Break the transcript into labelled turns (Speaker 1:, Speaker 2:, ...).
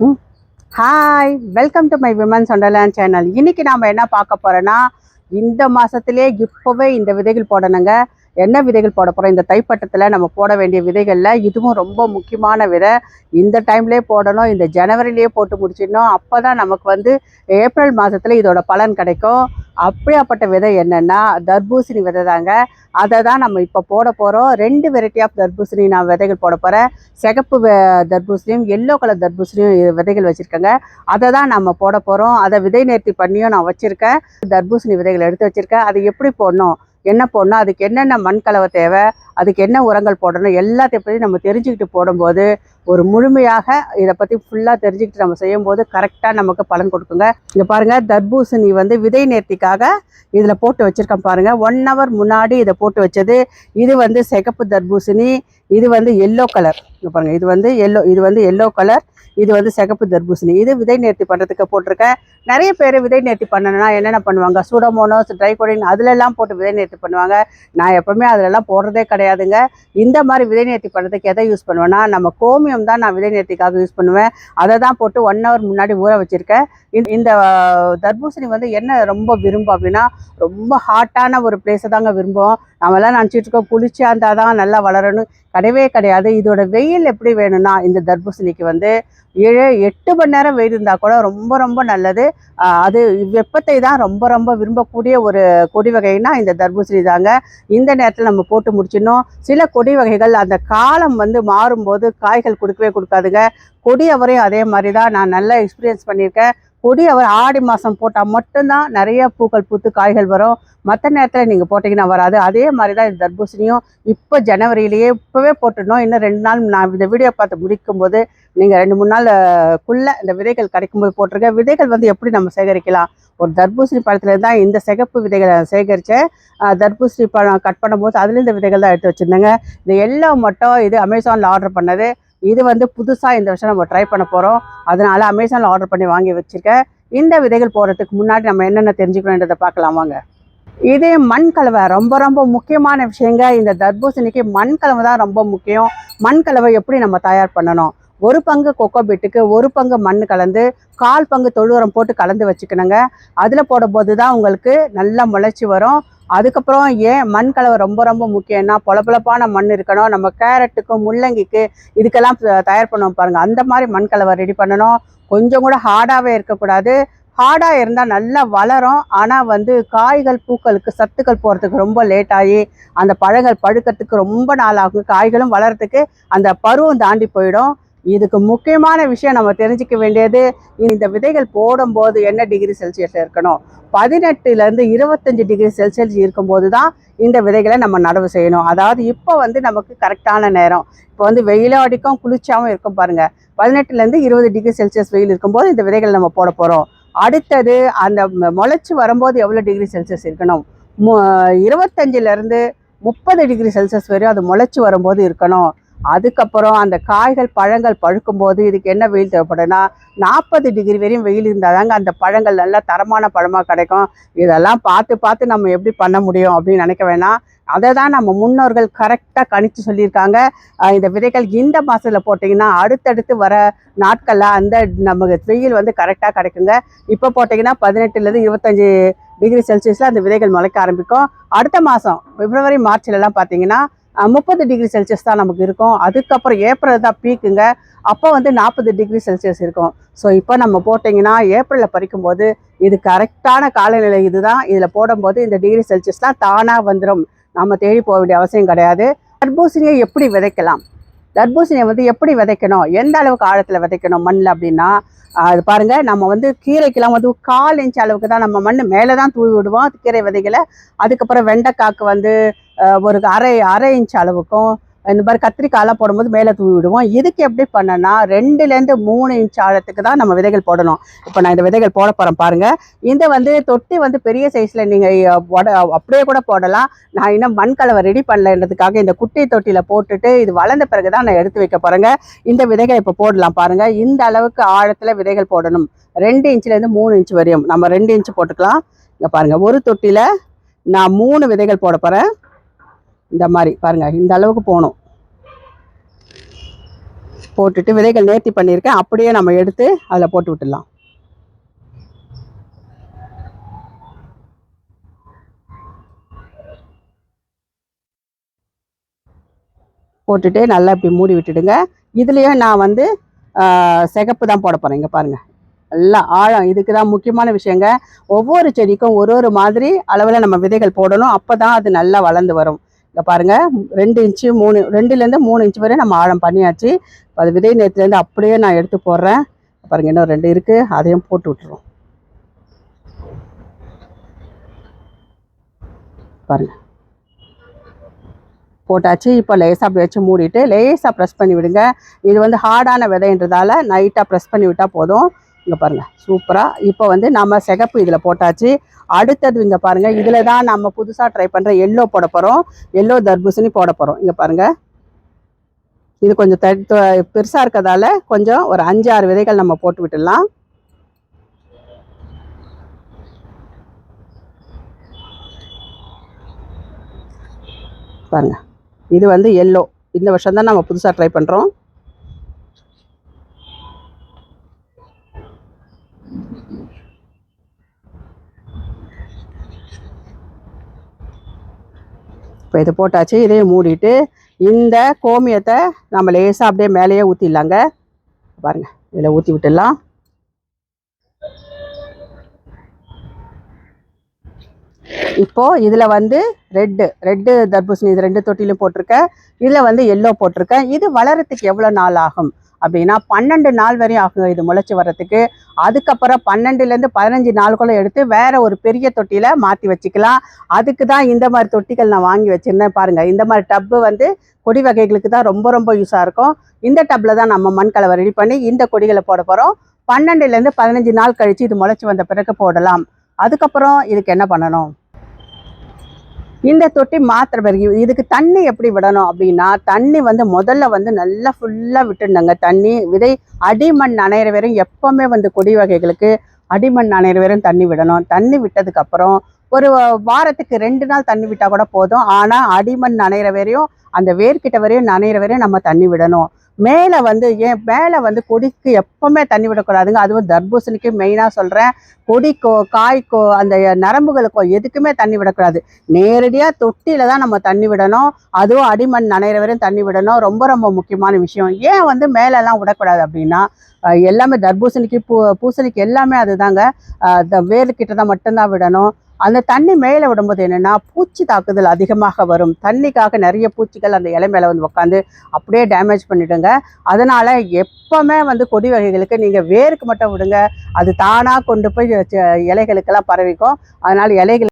Speaker 1: Hi welcome to my women's wonderland channel இன்னைக்கு நாம் என்ன பார்க்க போறோன்னா இந்த மாதத்துலேயே இப்போவே இந்த விதைகள் போடணுங்க. என்ன விதைகள் போட போகிறோம் இந்த தைப்பட்டத்தில் நம்ம போட வேண்டிய விதைகளில் இதுவும் ரொம்ப முக்கியமான விதை. இந்த டைம்லேயே போடணும் இந்த ஜனவரிலேயே போட்டு முடிச்சிடணும். அப்போ தான் நமக்கு வந்து ஏப்ரல் மாதத்தில் இதோட பலன் கிடைக்கும். அப்படியாப்பட்ட விதை என்னென்னா தர்பூசணி விதை தாங்க. அதை தான் நம்ம இப்போ போட போகிறோம் ரெண்டு வெரைட்டி ஆஃப் தர்பூசணி நான் விதைகள் போட போகிறேன் சிகப்பு தர்பூசணியும் எல்லோ கலர் தர்பூசணியும் விதைகள் வச்சுருக்கேங்க. அதை தான் நம்ம போட போகிறோம் அதை விதை நேர்த்தி பண்ணியும் நான் வச்சுருக்கேன். தர்பூசணி விதைகள் எடுத்து வச்சுருக்கேன். அதை எப்படி போடணும்? என்ன போடணும் அதுக்கு என்னென்ன மண் கலவை தேவை அதுக்கு என்ன உரங்கள் போடணும் எல்லாத்தையும் பற்றி நம்ம தெரிஞ்சுக்கிட்டு போடும்போது ஒரு முழுமையாக இதை பற்றி ஃபுல்லாக தெரிஞ்சுக்கிட்டு நம்ம செய்யும்போது கரெக்டாக நமக்கு பலன் கொடுக்குங்க. இங்கே பாருங்கள் தர்பூசணி வந்து விதை நேர்த்திக்காக இதில் போட்டு வச்சுருக்கேன் பாருங்கள் ஒன் ஹவர் முன்னாடி இதை போட்டு வச்சது. இது வந்து சிகப்பு தர்பூசணி இது வந்து எல்லோ கலர் இங்கே பாருங்கள் இது வந்து எல்லோ இது வந்து எல்லோ கலர் இது வந்து சிகப்பு தர்பூசணி. இது விதை நேர்த்தி பண்ணுறதுக்கு போட்டிருக்கேன். நிறைய பேர் விதை நேர்த்தி பண்ணணும்னா என்னென்ன பண்ணுவாங்க? சூடோமோனோஸ் ட்ரைகோடின் அதிலெல்லாம் போட்டு விதை நேர்த்தி பண்ணுவாங்க. நான் எப்போவுமே அதிலெல்லாம் போடுறதே கிடையாதுங்க. இந்த மாதிரி விதை நேர்த்தி பண்ணுறதுக்கு எதை யூஸ் பண்ணுவேன்னா நம்ம கோமியம் தான் நான் விதை நேர்த்திக்காக யூஸ் பண்ணுவேன். அதை தான் போட்டு ஒன் ஹவர் முன்னாடி ஊற வச்சுருக்கேன். இந்த- இந்த தர்பூசணி வந்து என்ன ரொம்ப விரும்பும் அப்படின்னா ரொம்ப ஹாட்டான ஒரு பிளேஸை தாங்க விரும்புவோம். நம்மளாம் நினச்சிட்டு இருக்கோம் இருந்தால் தான் நல்லா வளரணும். கிடையவே கிடையாது. இதோட வெயில் எப்படி வேணும்னா இந்த தர்பூசணிக்கு வந்து ஏழு எட்டு மணி நேரம் வெயில் இருந்தால் கூட ரொம்ப ரொம்ப நல்லது. அது வெப்பத்தை தான் ரொம்ப ரொம்ப விரும்பக்கூடிய ஒரு கொடி வகைனா இந்த தர்பூசணி தாங்க. இந்த நேரத்தில் நம்ம போட்டு முடிச்சிடணும். சில கொடி வகைகள் அந்த காலம் வந்து மாறும்போது காய்கள் கொடுக்கவே கொடுக்காதுங்க. கொடி அவரையும் அதே மாதிரி தான் நான் நல்லா எக்ஸ்பீரியன்ஸ் பண்ணியிருக்கேன். கொடி அவர் ஆடி மாதம் போட்டால் மட்டும்தான் நிறைய பூக்கள் பூத்து காய்கள் வரும். மற்ற நேரத்தில் நீங்கள் போட்டிங்கன்னா வராது. அதே மாதிரி தான் இந்த தர்பூசணியும் இப்போ ஜனவரியிலேயே இப்போவே போட்டுடணும். இன்னும் ரெண்டு நாள் நான் இந்த வீடியோ பார்த்து முடிக்கும் போது நீங்கள் ரெண்டு மூணு நாள் இந்த விதைகள் கிடைக்கும்போது போட்டிருக்க விதைகள் வந்து எப்படி நம்ம சேகரிக்கலாம்? ஒரு தர்பூசணி பழத்துலேருந்து தான் இந்த சிகப்பு விதைகளை சேகரித்தேன் தர்பூசணி பழம் கட் பண்ணும்போது அதுலேருந்து விதைகள் தான் எடுத்து வச்சுருந்தேங்க. இந்த எல்லாம் மட்டும் இது அமேசானில் ஆர்டர் பண்ணது. இது வந்து புதுசாக இந்த வருஷம் நம்ம ட்ரை பண்ண போகிறோம் அதனால அமேசானில் ஆர்டர் பண்ணி வாங்கி வச்சுருக்கேன். இந்த விதைகள் போகிறதுக்கு முன்னாடி நம்ம என்னென்ன தெரிஞ்சுக்கணுன்றதை பார்க்கலாம் வாங்க. இதே மண் கலவை. ரொம்ப ரொம்ப முக்கியமான விஷயங்க. இந்த தர்பூசணிக்கு மண் கலவை தான் ரொம்ப முக்கியம். மண் கலவை எப்படி நம்ம தயார் பண்ணணும்? ஒரு பங்கு கொக்கோ பீட்டுக்கு ஒரு பங்கு மண் கலந்து கால் பங்கு தொழு உரம் போட்டு கலந்து வச்சுக்கணுங்க. அதில் போடும்போது தான் உங்களுக்கு நல்லா முளைச்சி வரும். அதுக்கப்புறம் ஏன் மண் கலவை ரொம்ப ரொம்ப முக்கியம்னா பொலப்பொலப்பான மண் இருக்கணும். நம்ம கேரட்டுக்கு முள்ளங்கிக்கு இதுக்கெல்லாம் த- தயார் பண்ணுவோம் பாருங்கள் அந்த மாதிரி மண் கலவை ரெடி பண்ணணும். கொஞ்சம் கூட ஹார்டாகவே இருக்கக்கூடாது. ஹார்டாக இருந்தால் நல்லா வளரும். ஆனால் வந்து காய்கள் பூக்களுக்கு சத்துக்கள் போகிறதுக்கு ரொம்ப லேட் ஆகி அந்த பழங்கள் பழுக்கிறதுக்கு ரொம்ப நாள் ஆகும். காய்களும் வளர்கிறதுக்கு அந்த பருவம் தாண்டி போயிடும். இதுக்கு முக்கியமான விஷயம் நம்ம தெரிஞ்சுக்க வேண்டியது இந்த விதைகள் போடும்போது என்ன டிகிரி செல்சியஸ் இருக்கணும்? பதினெட்டுலேருந்து இருபத்தஞ்சி டிகிரி செல்சியஸ் இருக்கும்போது தான் இந்த விதைகளை நம்ம நடவு செய்யணும். அதாவது இப்போ வந்து நமக்கு கரெக்டான நேரம். இப்போ வந்து வெயிலும் அடிக்கும் குளிர்ச்சியாகவும் இருக்கும் பாருங்கள் பதினெட்டுலேருந்து இருபது டிகிரி செல்சியஸ் வெயில் இருக்கும்போது இந்த விதைகள் நம்ம போட போகிறோம் அடுத்தது அந்த முளைச்சி வரும்போது எவ்வளோ டிகிரி செல்சியஸ் இருக்கணும்? மு- இருபத்தஞ்சிலேருந்து முப்பது டிகிரி செல்சியஸ் வரையும் அது முளைச்சி வரும்போது இருக்கணும். அதுக்கப்புறம் அந்த காய்கள் பழங்கள் பழுக்கும்போது இதுக்கு என்ன வெயில் தேவைப்படுதுன்னா நாற்பது டிகிரி வரையும் வெயில் இருந்தால் தாங்க அந்த பழங்கள் நல்லா தரமான பழமாக கிடைக்கும். இதெல்லாம் பார்த்து பார்த்து நம்ம எப்படி பண்ண முடியும் அப்படின்னு நினைக்க வேணாம். அதை தான் நம்ம முன்னோர்கள் கரெக்டாக கணித்து சொல்லியிருக்காங்க. இந்த விதைகள் இந்த மாதத்தில் போட்டிங்கன்னா அடுத்தடுத்து வர நாட்களில் அந்த நமக்கு வெயில் வந்து கரெக்டாக கிடைக்குங்க. இப்போ போட்டிங்கன்னா பதினெட்டுலேருந்து இருபத்தஞ்சி டிகிரி செல்சியஸில் அந்த விதைகள் முளைக்க ஆரம்பிக்கும். அடுத்த மாதம் பிப்ரவரி மார்ச்லலாம் பார்த்தீங்கன்னா முப்பது டிகிரி செல்சியஸ் தான் நமக்கு இருக்கும். அதுக்கப்புறம் ஏப்ரல் தான் பீக்குங்க. அப்போ வந்து நாற்பது டிகிரி செல்சியஸ் இருக்கும். ஸோ இப்போ நம்ம போட்டிங்கன்னா ஏப்ரலில் பறிக்கும்போது இது கரெக்டான காலநிலை இதுதான். இதில் போடும்போது இந்த டிகிரி செல்சியஸ்லாம் தானாக வந்துடும் நம்ம தேடி போக வேண்டிய அவசியம் கிடையாது. தர்பூசணியை எப்படி விதைக்கலாம்? தர்பூசணியை வந்து எப்படி விதைக்கணும்? எந்த அளவுக்கு ஆழத்தில் விதைக்கணும் மண்ணில் அப்படின்னா அது பாருங்கள் நம்ம வந்து கீரைக்கெல்லாம் வந்து கால் இன்ச் அளவுக்கு தான் நம்ம மண் மேலே தான் தூவி விடுவோம். கீரை விதைகளை. அதுக்கப்புறம் வெண்டைக்காக்கு வந்து ஒரு அரை அரை இன்ச் அளவுக்கும் இந்த மாதிரி கத்திரிக்காயெல்லாம் போடும்போது மேலே தூவி விடுவோம். இதுக்கு எப்படி பண்ணனா ரெண்டுலேருந்து மூணு இன்ச் ஆழத்துக்கு தான் நம்ம விதைகள் போடணும். இப்போ நான் இந்த விதைகள் போட போகிறேன் பாருங்கள் இந்த வந்து தொட்டி வந்து பெரிய சைஸில் நீங்கள் அப்படியே கூட போடலாம். நான் இன்னும் மண் கலவை ரெடி பண்ணலன்றதுக்காக இந்த குட்டி தொட்டியில் போட்டுட்டு இது வளர்ந்த பிறகு தான் நான் எடுத்து வைக்க போகிறேங்க இந்த விதைகள் இப்போ போடலாம் பாருங்கள் இந்த அளவுக்கு ஆழத்தில் விதைகள் போடணும். ரெண்டு இன்ச்லேருந்து மூணு இன்ச் வரையும். நம்ம ரெண்டு இன்ச் போட்டுக்கலாம். இங்கே பாருங்கள் ஒரு தொட்டியில் நான் மூணு விதைகள் போட போகிறேன் இந்த மாதிரி பாருங்க இந்த அளவுக்கு போகணும். போட்டுட்டு விதைகள் நேர்த்தி பண்ணியிருக்கேன். அப்படியே நம்ம எடுத்து அதில் போட்டு விட்டுடலாம். போட்டுட்டு நல்லா இப்படி மூடி விட்டுடுங்க. இதுலேயும் நான் வந்து சிகப்பு தான் போட போகிறேன் இங்கே பாருங்கள் நல்லா ஆழம். இதுக்கு தான் முக்கியமான விஷயங்க. ஒவ்வொரு செடிக்கும் ஒரு ஒரு மாதிரி அளவில் நம்ம விதைகள் போடணும். அப்போ தான் அது நல்லா வளர்ந்து வரும். இங்கே பாருங்கள் ரெண்டு இன்ச்சு மூணு ரெண்டுலேருந்து மூணு இன்ச்சு வரையும் நம்ம ஆழம் பண்ணியாச்சு. இப்போ அது விதை நேரத்துலேருந்து அப்படியே நான் எடுத்து போடுறேன். பாருங்கள் இன்னும் ரெண்டு இருக்குது அதையும் போட்டு விட்டுருவோம் பாருங்க. போட்டாச்சு. இப்போ லேசாக அப்படி வச்சு மூடிட்டு லேசாக ப்ரெஸ் பண்ணி விடுங்க. இது வந்து ஹார்டான விதைன்றதால நைட்டாக ப்ரெஸ் பண்ணி விட்டால் போதும். இங்கே பாருங்கள் சூப்பராக இப்போ வந்து நம்ம சிகப்பு இதில் போட்டாச்சு. அடுத்தது இங்கே பாருங்கள் இதில் தான் நம்ம புதுசாக ட்ரை பண்ணுற எல்லோ போட போகிறோம் எல்லோ தர்பூசணி போட போகிறோம் இங்கே பாருங்கள் இது கொஞ்சம் த பெருசாக இருக்கிறதால கொஞ்சம் ஒரு அஞ்சு ஆறு விதைகள் நம்ம போட்டு விட்டுடலாம். பாருங்கள் இது வந்து எல்லோ இந்த வருஷம் தான் நம்ம புதுசாக ட்ரை பண்ணுறோம் இப்போ இது போட்டாச்சு இதையும் மூடிட்டு இந்த கோமியத்தை நம்ம லேசாக அப்படியே மேலேயே ஊற்றிடலாங்க பாருங்க இதில் ஊற்றி விட்டுடலாம். இப்போ இதில் வந்து ரெட்டு ரெட்டு தர்பூசணி இது ரெண்டு தொட்டிலும் போட்டிருக்கேன். இதில் வந்து எல்லோ போட்டிருக்கேன். இது வளரத்துக்கு எவ்வளோ நாள் ஆகும்? அப்படின்னா பன்னெண்டு நாள் வரையும் ஆகுங்க இது முளைச்சி வர்றதுக்கு. அதுக்கப்புறம் பன்னெண்டுலேருந்து பதினஞ்சு நாளுக்குள்ளே எடுத்து வேறு ஒரு பெரிய தொட்டியில் மாற்றி வச்சுக்கலாம். அதுக்கு தான் இந்த மாதிரி தொட்டிகள் நான் வாங்கி வச்சுருந்தேன் பாருங்கள் இந்த மாதிரி டப்பு வந்து கொடி வகைகளுக்கு தான் ரொம்ப ரொம்ப யூஸாக இருக்கும். இந்த டப்பில் தான் நம்ம மண் கலவை ரெடி பண்ணி இந்த கொடிகளை போட போகிறோம் பன்னெண்டுலேருந்து பதினஞ்சு நாள் கழித்து இது முளைச்சி வந்த பிறகு போடலாம். அதுக்கப்புறம் இதுக்கு என்ன பண்ணணும்? இந்த தொட்டி மாத்திர பிறகு இதுக்கு தண்ணி எப்படி விடணும் அப்படின்னா தண்ணி வந்து முதல்ல வந்து நல்லா ஃபுல்லாக விட்டுருந்தாங்க தண்ணி விதை அடிமண் நனையிற வரையும் எப்போவுமே வந்து கொடி வகைகளுக்கு அடிமண் நனையிற வரையும் தண்ணி விடணும். தண்ணி விட்டதுக்கப்புறம் ஒரு வாரத்துக்கு ரெண்டு நாள் தண்ணி விட்டால் கூட போதும். ஆனால் அடிமண் நனையிற வரையும் அந்த வேர்க்கிட்ட வரையும் நனையிற வரையும் நம்ம தண்ணி விடணும். மேலே வந்து ஏன் மேலே வந்து கொடிக்கு எப்பவுமே தண்ணி விடக்கூடாதுங்க. அதுவும் தர்பூசணிக்கு மெயினாக சொல்கிறேன் கொடிக்கோ காய்க்கோ அந்த நரம்புகளுக்கோ எதுக்குமே தண்ணி விடக்கூடாது. நேரடியாக தொட்டியில் தான் நம்ம தண்ணி விடணும். அதுவும் அடிமண் நனைகிற வரையும் தண்ணி விடணும். ரொம்ப ரொம்ப முக்கியமான விஷயம். ஏன் வந்து மேலெல்லாம் விடக்கூடாது அப்படின்னா எல்லாமே தர்பூசணிக்கு பூ பூசணிக்கு எல்லாமே அதுதாங்க. அஹ் வேர்க்கிட்ட தான் மட்டும்தான் விடணும். அந்த தண்ணி மேலே விடும்போது என்னென்னா பூச்சி தாக்குதல் அதிகமாக வரும். தண்ணிக்காக நிறைய பூச்சிகள் அந்த இலை மேலே வந்து உட்காந்து அப்படியே டேமேஜ் பண்ணிடுங்க. அதனால் எப்போவுமே வந்து கொடி வகைகளுக்கு நீங்கள் வேருக்கு மட்டும் விடுங்க. அது தானாக கொண்டு போய் இலைகளுக்கெல்லாம் பரவிக்கும். அதனால் இலைகள்